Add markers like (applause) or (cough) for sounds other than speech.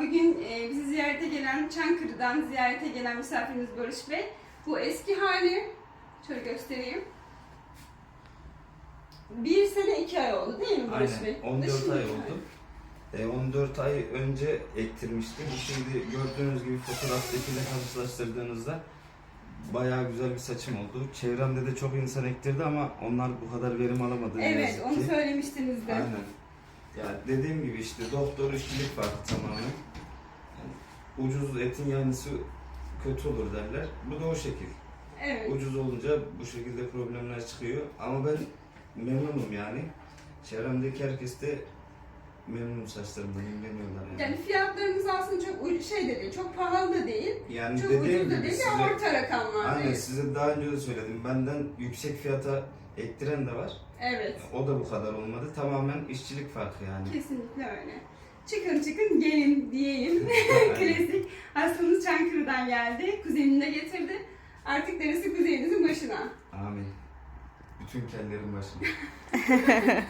Bugün e, bizi ziyarete gelen, Çankırı'dan ziyarete gelen misafirimiz Barış Bey. Bu eski hali, şöyle göstereyim. Bir sene iki ay oldu değil mi Barış Bey? Aynen. 14 Şimdi ay iki oldu. E, 14 ay önce ektirmiştim. Şimdi gördüğünüz gibi fotoğraftakiyle karşılaştırdığınızda bayağı güzel bir saçım oldu. Çevremde de çok insan ektirdi ama onlar bu kadar verim alamadı. ne Evet, yazık onu ki. söylemiştiniz de. Aynen. Ya dediğim gibi işte doktor işçilik var tamamen. Yani ucuz etin yanlısı kötü olur derler. Bu da o şekil. Evet. Ucuz olunca bu şekilde problemler çıkıyor. Ama ben memnunum yani. Çevremdeki herkes de memnun saçlarımdan, imreniyorlar yani. Yani fiyatlarımız aslında çok şey de değil, çok pahalı da değil, Yani çok ucuz da değil, size, orta rakamlar aynen değil. size daha önce de söyledim. Benden yüksek fiyata ektiren de var. Evet, O da bu kadar olmadı. Tamamen işçilik farkı yani. kesinlikle öyle. Çıkın çıkın gelin diyeyim. (laughs) (laughs) Klasik. Hastamız Çankırı'dan geldi, kuzenini de getirdi. Artık derisi kuzeninizin başına. Amin. Bütün kellerin başına. (laughs)